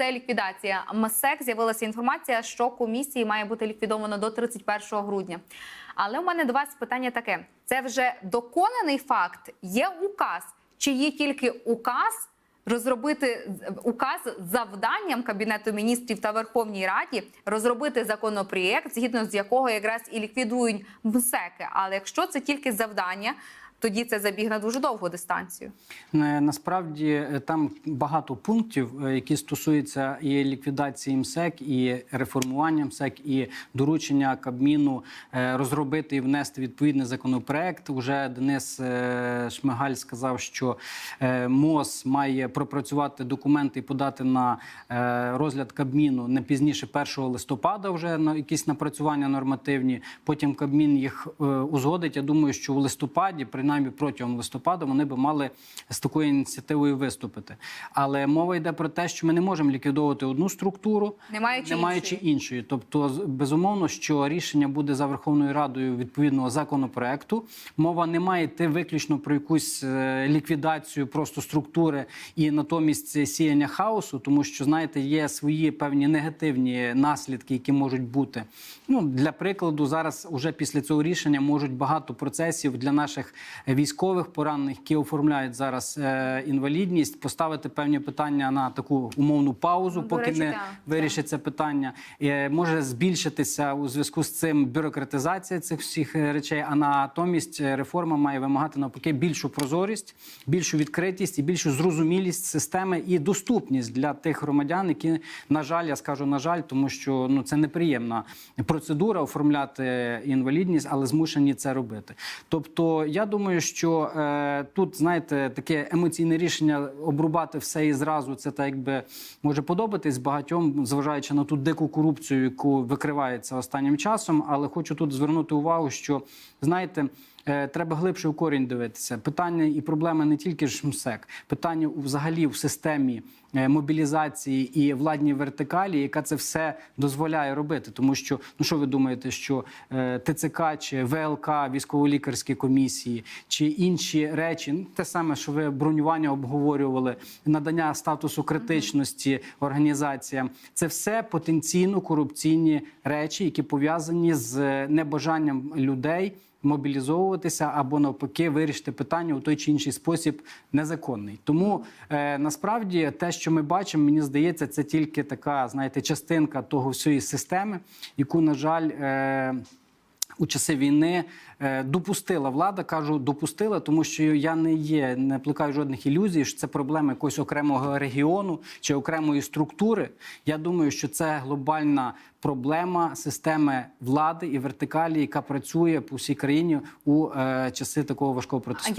це ліквідація МСЕК. З'явилася інформація, що комісії має бути ліквідовано до 31 грудня. Але у мене до вас питання таке: це вже доконаний факт? Є указ, чи є тільки указ? Розробити указ завданням Кабінету міністрів та Верховній Раді розробити законопроєкт, згідно з якого якраз і ліквідують МСЕКи. Але якщо це тільки завдання, тоді це забіг на дуже довгу дистанцію. Е, Насправді е, там багато пунктів, е, які стосуються і ліквідації МСЕК, і реформування МСЕК, і доручення Кабміну розробити і внести відповідний законопроект. Уже Денис Шмигаль сказав, що МОЗ має пропрацювати документи і подати на розгляд Кабміну не пізніше 1 листопада. Вже на якісь напрацювання нормативні. Потім Кабмін їх узгодить. Я думаю, що в листопаді, принаймні протягом листопада, вони би мали з такою ініціативою виступити. Але мова йде про те, що ми не можемо ліквідовувати одну структуру, Не маючи не маючи іншої. іншої. Тобто, безумовно, що рішення буде за Верховною Радою відповідного законопроекту. Мова не має йти виключно про якусь е, ліквідацію просто структури і натомість сіяння хаосу, тому що знаєте, є свої певні негативні наслідки, які можуть бути. Ну для прикладу, зараз уже після цього рішення можуть багато процесів для наших військових поранених, які оформляють зараз е, інвалідність, поставити певні питання на таку умовну паузу, Ну, поки речі, не так, вирішить питання. Е, Може збільшитися у зв'язку з цим бюрократизація цих всіх е, речей. А натомість реформа має вимагати навпаки більшу прозорість, більшу відкритість і більшу зрозумілість системи і доступність для тих громадян, які на жаль, я скажу на жаль, тому що ну це неприємна процедура оформляти інвалідність, але змушені це робити. Тобто, я думаю, що е, тут знаєте таке емоційне рішення обрубати все і зразу. Це так якби може подобатись багатьом, зважаючи на ту дику корупцію, яку викривається останнім часом. Але хочу тут звернути увагу, що знаєте. Е, Треба глибше у корінь дивитися. Питання і проблеми не тільки ж МСЕК, питання взагалі в системі е, мобілізації і владній вертикалі, яка це все дозволяє робити. Тому що ну що ви думаєте, що е, ТЦК чи ВЛК, військово-лікарські комісії чи інші речі, ну те саме, що ви бронювання обговорювали, надання статусу критичності організаціям, це все потенційно корупційні речі, які пов'язані з небажанням людей мобілізовуватися або навпаки вирішити питання у той чи інший спосіб незаконний. Тому е, насправді те, що ми бачимо, мені здається, це тільки така, знаєте, частинка того всієї системи, яку, на жаль, е, у часи війни е, допустила влада. Кажу, допустила, тому що я не є, не плекаю жодних ілюзій, що це проблема якогось окремого регіону чи окремої структури. Я думаю, що це глобальна проблема системи влади і вертикалі, яка працює по всій країні у е, часи такого важкого протесту.